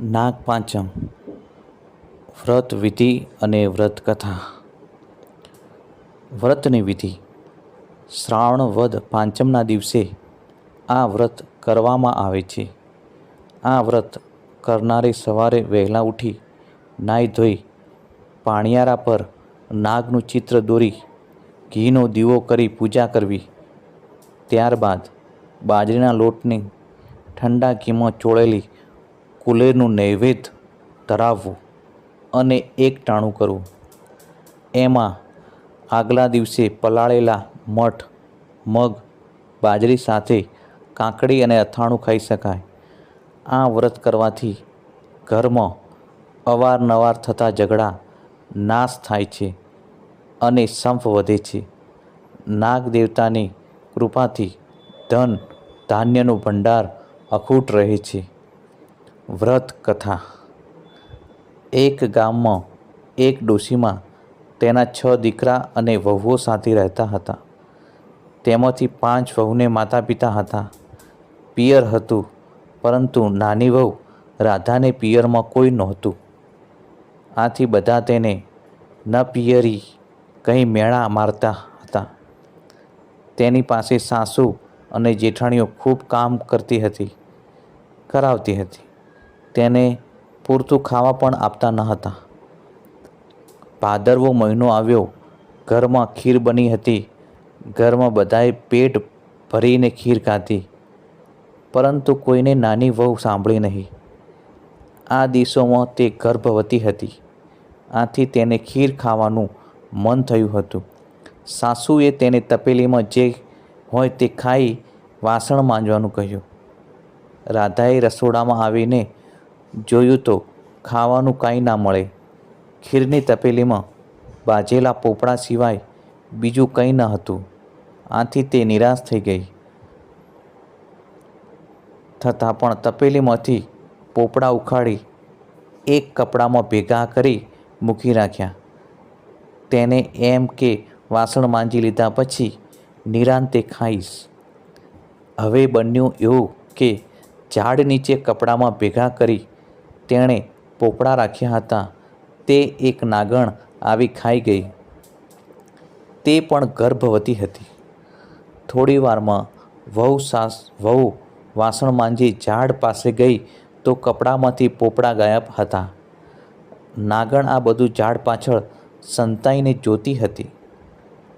નાગપાંચમ, વ્રત વિધિ અને વ્રત કથા વ્રતની વિધિ. શ્રાવણ વદ પાંચમના દિવસે આ વ્રત કરવામાં આવે છે. આ વ્રત કરનારે સવારે વહેલા ઉઠી નાહી ધોઈ પાણિયારા પર નાગનું ચિત્ર દોરી, ઘીનો દીવો કરી પૂજા કરવી. ત્યારબાદ બાજરીના લોટની ઠંડા ઘીમાં ચોળેલી કુલેરનું નૈવેદ્ય ધરાવવું અને એક ટાણું કરવું. એમાં આગલા દિવસે પલાળેલા મઠ, મગ, બાજરી સાથે કાકડી અને અથાણું ખાઈ શકાય. આ વ્રત કરવાથી ઘરમાં અવારનવાર થતા ઝઘડા નાશ થાય છે અને સંપ વધે છે. નાગ દેવતાની કૃપાથી ધન ધાન્યનો ભંડાર અખૂટ રહે છે. વ્રત કથા. એક ગામમાં એક ડોશીમાં તેના છ દીકરા અને વહુઓ સાથે રહેતા હતા. તેમાંથી પાંચ વહુને માતા પિતા હતા. પિયર હતું, પરંતુ નાની વહુ રાધાને પિયરમાં કોઈ નહોતું. આથી બધા તેને ન પિયરી, કંઈ મેળા મારતા હતા. તેની પાસે સાસુ અને જેઠાણીઓ ખૂબ કામ કરતી હતી, કરાવતી હતી. તેને પૂરતું ખાવા પણ આપતા ન હતા. ભાદરવો મહિનો આવ્યો. ઘરમાં ખીર બની હતી. ઘરમાં બધાએ પેટ ભરીને ખીર ખાધી. પરંતુ કોઈને નાની વહુ સાંભળી નહીં. આ દિવસોમાં તે ગર્ભવતી હતી. આથી તેને ખીર ખાવાનું મન થયું હતું. સાસુએ તેને તપેલીમાં જે હોય તે ખાઈ વાસણ માંજવાનું કહ્યું. રાધાએ રસોડામાં આવીને જોયું તો ખાવાનું કાંઈ ના મળે. ખીરની તપેલીમાં બાજેલા પોપડા સિવાય બીજું કંઈ ન હતું. આથી તે નિરાશ થઈ ગઈ. થતાં પણ તપેલીમાંથી પોપડા ઉખાડી એક કપડામાં ભેગા કરી મૂકી રાખ્યા. તેને એમ કે વાસણ માંજી લીધા પછી નિરાંતે ખાઈશ. હવે બન્યું એવું કે ઝાડ નીચે કપડામાં ભેગા કરી તેણે પોપડા રાખ્યા હતા. તે એક નાગણ આવી ખાઈ ગઈ. તે પણ ગર્ભવતી હતી. થોડીવારમાં વહુ સાસ, વહુ વાસણ માંજી ઝાડ પાસે ગઈ તો કપડામાંથી પોપડા ગાયબ હતા. નાગણ આ બધું ઝાડ પાછળ સંતાઈને જોતી હતી.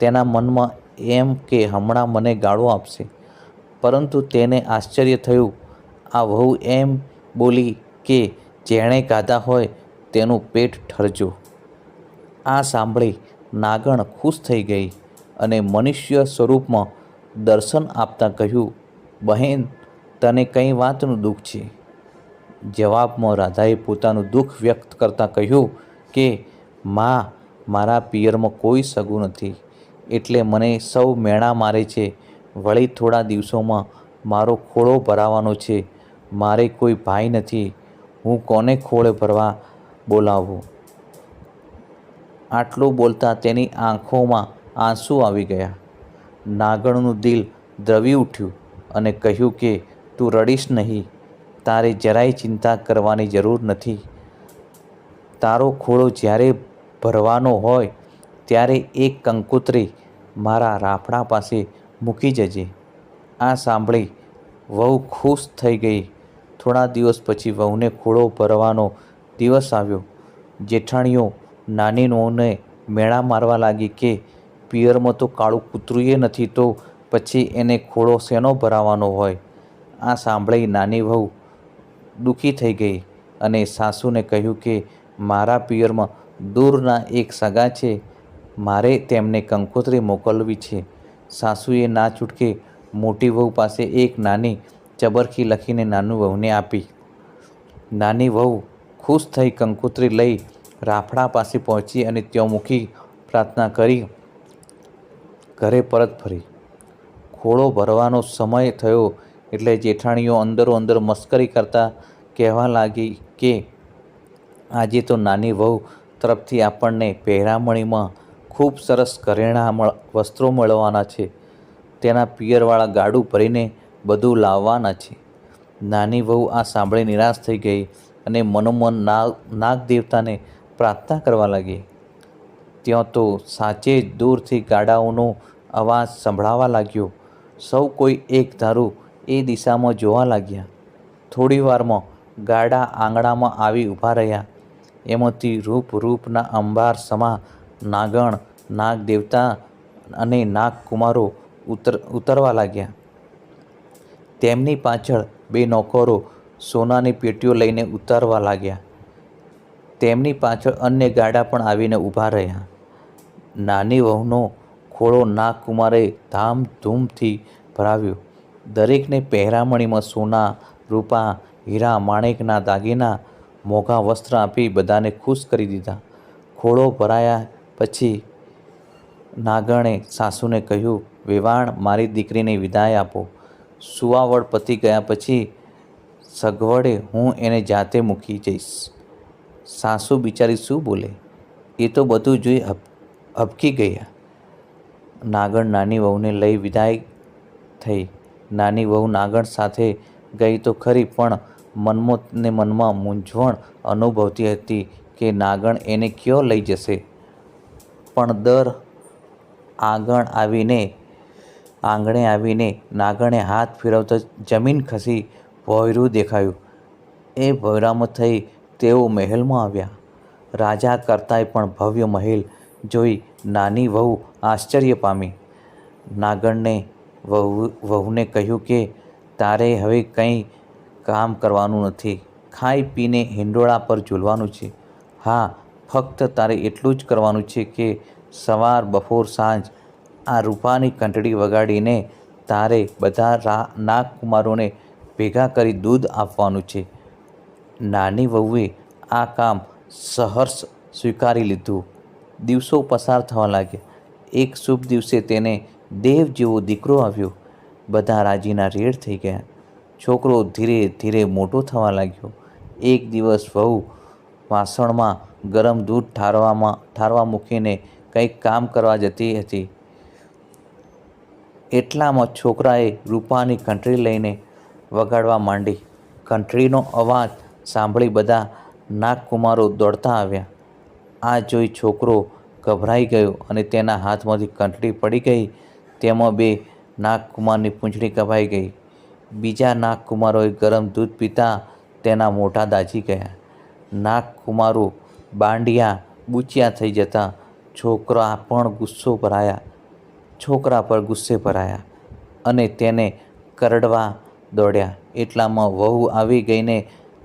તેના મનમાં એમ કે હમણાં મને ગાળો આપશે. પરંતુ તેને આશ્ચર્ય થયું. આ વહુ એમ બોલી કે જેણે ગાધા હોય તેનું પેટ ઠરજો. આ સાંભળી નાગણ ખુશ થઈ ગઈ અને મનુષ્ય સ્વરૂપમાં દર્શન આપતા કહ્યું, બહેન, તને કઈ વાતનું દુઃખ છે? જવાબમાં રાધાએ પોતાનું દુઃખ વ્યક્ત કરતાં કહ્યું કે, માં, મારા પિયરમાં કોઈ સગું નથી. એટલે મને સૌ મેણા મારે છે. વળી થોડા દિવસોમાં મારો ખોળો ભરાવાનો છે. મારે કોઈ ભાઈ નથી. હું કોને ખોળે ભરવા બોલાવું? આટલું બોલતા તેની આંખોમાં આંસુ આવી ગયા. નાગણનું દિલ દ્રવી ઉઠ્યું અને કહ્યું કે, તું રડીશ નહીં. તારે જરાય ચિંતા કરવાની જરૂર નથી. તારો ખોળો જ્યારે ભરવાનો હોય, ત્યારે એક કંકોત્રી મારા રાફડા પાસે મૂકી જજે. આ સાંભળી વહુ ખુશ થઈ ગઈ. થોડા દિવસ પછી વહુને ખોળો ભરવાનો દિવસ આવ્યો. જેઠાણીઓ નાની નોને મેળા મારવા લાગી કે, પિયરમાં તો કાળું કૂતરુંએ નથી, તો પછી એને ખોળો શેનો ભરાવાનો હોય? આ સાંભળી નાની વહુ દુઃખી થઈ ગઈ અને સાસુને કહ્યું કે, મારા પિયરમાં દૂરના એક સગા છે. મારે તેમને કંકોત્રી મોકલવી છે. સાસુએ ના છૂટકે મોટી વહુ પાસે એક નાની ચબરખી લખીને નાનું વહુને આપી. નાની વહુ ખુશ થઈ કંકોત્રી લઈ રાફડા પાસે પહોંચી અને ત્યાં મૂકી પ્રાર્થના કરી. ઘરે પરત ફરી. ખોળો ભરવાનો સમય થયો એટલે જેઠાણીઓ અંદરો અંદર મસ્કરી કરતા કહેવા લાગી કે, આજે તો નાની વહુ તરફથી આપણને પહેરામણીમાં ખૂબ સરસ ઘરેણાં વસ્ત્રો મળવાના છે. તેના પિયરવાળા ગાડું ભરીને બધું લાવવાના છે. નાની વહુ આ સાંભળી નિરાશ થઈ ગઈ અને મનોમન નાગ નાગ દેવતાને પ્રાર્થના કરવા લાગી. ત્યાં તો સાચે જ દૂરથી ગાડાઓનો અવાજ સંભળાવા લાગ્યો. સૌ કોઈ એક ધારું એ દિશામાં જોવા લાગ્યા. થોડી વારમાં ગાડા આંગણામાં આવી ઊભા રહ્યા. એમાંથી રૂપ રૂપના અંબાર સમા નાગણ નાગ દેવતા અને નાગકુમારો ઉતર, ઉતરવા લાગ્યા. તેમની પાછળ બે નોકરો સોનાની પેટીઓ લઈને ઉતારવા લાગ્યા. તેમની પાછળ અન્ય ગાડા પણ આવીને ઊભા રહ્યા. નાની વહુનો ખોળો નાગકુમારે ધામધૂમથી ભરાવ્યો. દરેકને પહેરામણીમાં સોના, રૂપા, હીરા, માણેકના દાગીના, મોંઘા વસ્ત્ર આપી બધાને ખુશ કરી દીધા. ખોળો ભરાયા પછી નાગણે સાસુને કહ્યું, વેવાણ, મારી દીકરીને વિદાય આપો. સુવાવડ પતી ગયા પછી સગવડે હું એને જાતે મૂકી જઈશ. સાસુ બિચારી શું બોલે? એ તો બધું જોઈ હબ હબકી ગયા. નાગણ નાની વહુને લઈ વિદાય થઈ. નાની વહુ નાગણ સાથે ગઈ તો ખરી, પણ મનમાં મનમાં મૂંઝવણ અનુભવતી હતી કે નાગણ એને ક્યો લઈ જશે? પણ દર આગળ આવીને આંગણે આવીને નાગણે હાથ ફેરવતો જમીન ખસી ભોયરું દેખાયું. એ ભોયરામાં થઈ તેઓ મહેલમાં આવ્યા. રાજા કરતાંય પણ ભવ્ય મહેલ જોઈ નાની વહુ આશ્ચર્ય પામી. નાગણને વહુ, વહુને કહ્યું કે, તારે હવે કંઈ કામ કરવાનું નથી. ખાઈ પીને હિંડોળા પર ઝૂલવાનું છે. હા, ફક્ત તારે એટલું જ કરવાનું છે કે સવાર બપોર સાંજ આ રૂપાની ઘંટડી વગાડીને તારે બધા રા, નાગકુમારોને ભેગા કરી દૂધ આપવાનું છે. નાની વહુએ આ કામ સહર્ષ સ્વીકારી લીધું. દિવસો પસાર થવા લાગ્યા. એક શુભ દિવસે તેને દેવ જેવો દીકરો આવ્યો. બધા રાજીના રેડ થઈ ગયા. છોકરો ધીરે ધીરે મોટો થવા લાગ્યો. એક દિવસ વહુ વાસણમાં ગરમ દૂધ ઠારવામાં, ઠારવા મૂકીને કંઈક કામ કરવા જતી હતી. એટલામાં છોકરાએ રૂપાની ઘંટડી લઈને વગાડવા માંડી. ઘંટડીનો અવાજ સાંભળી બધા નાગકુમારો દોડતા આવ્યા. આ જોઈ છોકરો ગભરાઈ ગયો અને તેના હાથમાંથી ઘંટડી પડી ગઈ. તેમાં બે નાગકુમારની પૂંછડી કપાઈ ગઈ. બીજા નાગકુમારોએ ગરમ દૂધ પીતા તેના મોઢા દાજી ગયા. નાગકુમારો બાંડિયા બૂચિયા થઈ જતા છોકરા પણ ગુસ્સો ભરાયા. છોકરા પર ગુસ્સે ભરાયા અને તેને કરડવા દોડ્યા. એટલામાં વહુ આવી ગઈને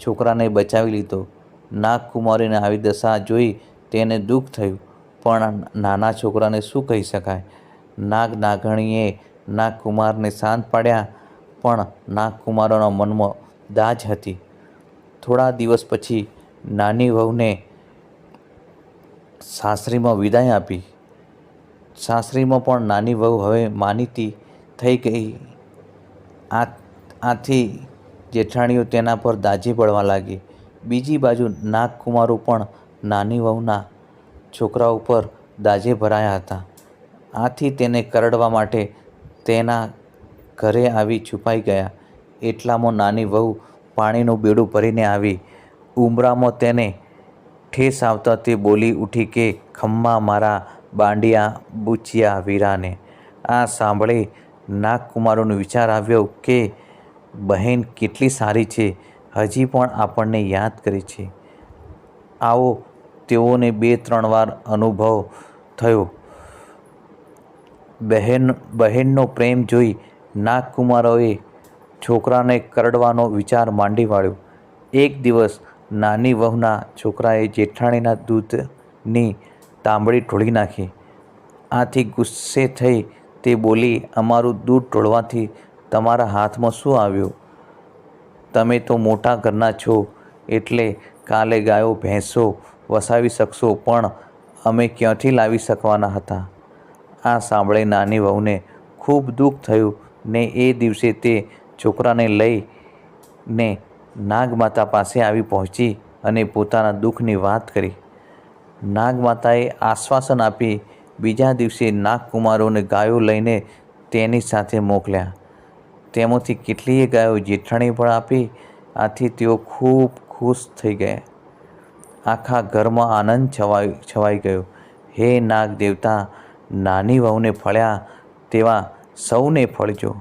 છોકરાને બચાવી લીધો. નાગકુમારીને આવી દશા જોઈ તેને દુઃખ થયું. પણ નાના છોકરાને શું કહી શકાય? નાગ નાગણીએ નાગકુમારને શાંત પાડ્યા, પણ નાગકુમારોના મનમાં દાજ હતી. થોડા દિવસ પછી નાની વહુને સાસરીમાં વિદાય આપી. સાસરીમાં પણ નાની વહુ હવે માનીતી થઈ ગઈ. આ આથી જેઠાણીઓ તેના પર દાજી પડવા લાગી. બીજી બાજુ નાગકુમારો પણ નાની વહુના છોકરા ઉપર દાજે ભરાયા હતા. આથી તેને કરડવા માટે તેના ઘરે આવી છુપાઈ ગયા. એટલામાં નાની વહુ પાણીનું બેડું ભરીને આવી. ઉમરામાં તેને ઠેસ આવતા તે બોલી ઉઠી કે, ખમ્મા મારા બાંડિયા, બુચિયા, વીરાને આ સાંભળી નાગકુમારોનો વિચાર આવ્યો કે બહેન કેટલી સારી છે, હજી પણ આપણને યાદ કરે છે. આવો તેઓને બે ત્રણ વાર અનુભવ થયો. બહેન, બહેનનો પ્રેમ જોઈ નાગકુમારોએ છોકરાને કરડવાનો વિચાર માંડી વાળ્યો. એક દિવસ નાની વહુના છોકરાએ જેઠાણીના દૂધની તાંબડી ઢોળી નાખી. આથી ગુસ્સે થઈ તે બોલી, અમારું દૂધ ઢોળવાથી તમારા હાથમાં શું આવ્યું? તમે તો મોટા ઘરના છો, એટલે કાલે ગાયો, ભેંસો વસાવી શકશો, પણ અમે ક્યાંથી લાવી શકવાના હતા? આ સાંભળે નાની વહુને ખૂબ દુઃખ થયું ને એ દિવસે તે છોકરાને લઈને નાગમાતા પાસે આવી પહોંચી અને પોતાના દુઃખની વાત કરી. નાગમાતાએ આશ્વાસન આપી બીજા દિવસે નાગકુમારોને ગાયો લઈને તેની સાથે મોકલ્યા. તેમાંથી કેટલીય ગાયો જેઠાણી પણ આપી, આથી તેઓ ખૂબ ખુશ થઈ ગયા. આખા ઘરમાં આનંદ છવાઈ છવાઈ ગયો. હે નાગ દેવતા નાની વહુને ફળ્યા તેવા સૌને ફળજો.